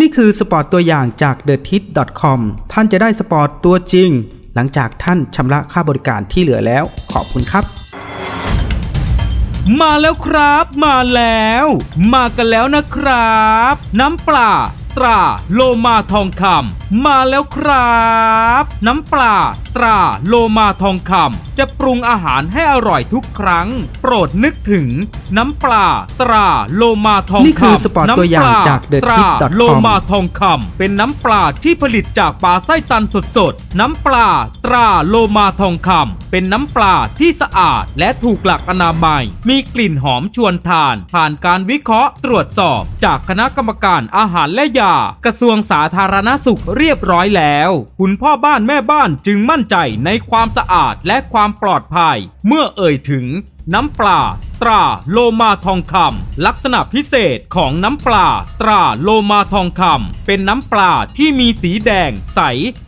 นี่คือสปอร์ตตัวอย่างจาก t h e t i t c o m ท่านจะได้สปอร์ตตัวจริง หลังจากท่านชำระค่าบริการที่เหลือแล้ว ขอบคุณครับ มาแล้วครับ มาแล้ว มากันแล้วนะครับ น้ำปลาตราโลมาทองคำมาแล้วครับ น้ำปลาตราโลมาทองคำจะปรุงอาหารให้อร่อยทุกครั้ง โปรดนึกถึง น้ำปลาตราโลมาทองคำนี่คือสปอร์ตตัวอย่างจากน้ำปล TheTip.com ตราโลมาทองคำเป็นน้ำปลาที่ผลิตจากปลาไส้ตันสดๆ น้ำปลาตราโลมาทองคำเป็นน้ำปลาที่สะอาดและถูกหลักอนามัย มีกลิ่นหอมชวนทาน ผ่านการวิเคราะห์ตรวจสอบ จากคณะกรรมการอาหารและยา กระทรวงสาธารณสุขเรียบร้อยแล้ว คุณพ่อบ้านแม่บ้านจึงมั่นใจในความสะอาดและความความปลอดภัย เมื่อเอ่ยถึงน้ำปลาตราโลมาทองคำลักษณะพิเศษของน้ำปลาตราโลมาทองคำเป็นน้ำปลาที่มีสีแดง ใส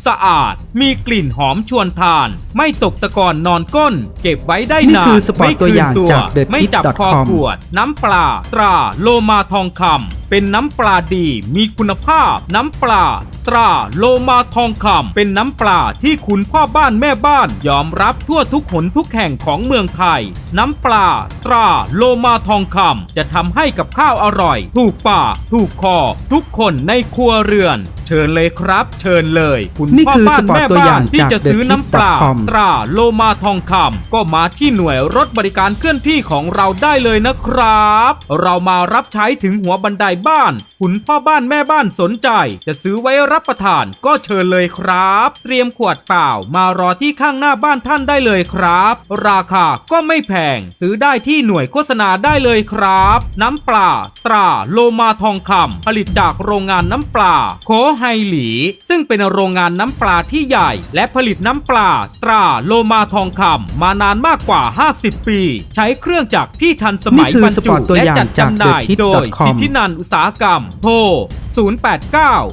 สะอาด มีกลิ่นหอมชวนทาน ไม่ตกตะกอนนอนก้น เก็บไว้ได้นี่นานคือสปอร์ตไม่ตัวอย่างคืนจาก The ไม่จับคอ Tip.com ขวด น้ำปลาตราโลมาทองคำเป็นน้ำปลาดีมีคุณภาพ น้ำปลาตราโลมาทองคำเป็นน้ำปลาที่คุณพ่อบ้านแม่บ้านยอมรับทั่วทุกหนทุกแห่งของเมืองไทย น้้ำปลา ตราโลมาทองคำจะทำให้กับข้าวอร่อย ถูกปากถูกคอ ทุกคนในครัวเรือน เชิญเลยครับ เชิญเลย คุณนี่พ่อคือบ้าสนปอร์ตแม่ตัวอบ้าย่านงที่จากจะซื้อ The น้ำปลา Tip.com ตราโลมาทองคำก็มาที่หน่วยรถบริการเคลื่อนที่ของเราได้เลยนะครับ เรามารับใช้ถึงหัวบันไดบ้าน คุณพ่อบ้านแม่บ้านสนใจ จะซื้อไว้รับประทานก็เชิญเลยครับ เตรียมขวดเปล่ามารอที่ข้างหน้าบ้านท่านได้เลยครับ ราคาก็ไม่แพงซื้อได้ที่หน่วยโฆษณาได้เลยครับ น้ำปลาตราโลมาทองคำผลิตจากโรงงานน้ำปลาโคไฮหลี ซึ่งเป็นโรงงานน้ำปลาที่ใหญ่ และผลิตน้ำปลาตราโลมาทองคำมานานมากกว่า 50 ปี ใช้เครื่องจักรที่ทันสมัยนี่คือบรรสจุปอร์ตตัวและอย่างจัดจากจำหน่าย TheTip.com โดยสิทธินันอุตสาหกรรมโทร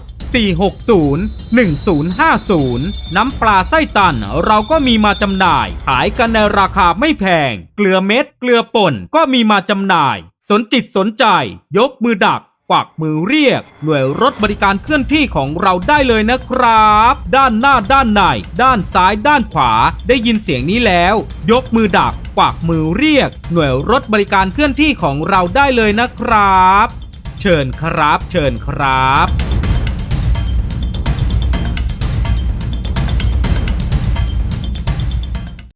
089 460 1050 น้ำปลาไส้ตันเราก็มีมาจำหน่าย ขายกันในราคาไม่แพง เกลือเม็ด เกลือป่นก็มีมาจำหน่าย สนจิตสนใจ ยกมือดักกวักมือเรียก หน่วยรถบริการเคลื่อนที่ของเราได้เลยนะครับ ด้านหน้าด้านใน ด้านซ้ายด้านขวา ได้ยินเสียงนี้แล้ว ยกมือดักกวักมือเรียก หน่วยรถบริการเคลื่อนที่ของเราได้เลยนะครับ เชิญครับ เชิญครับ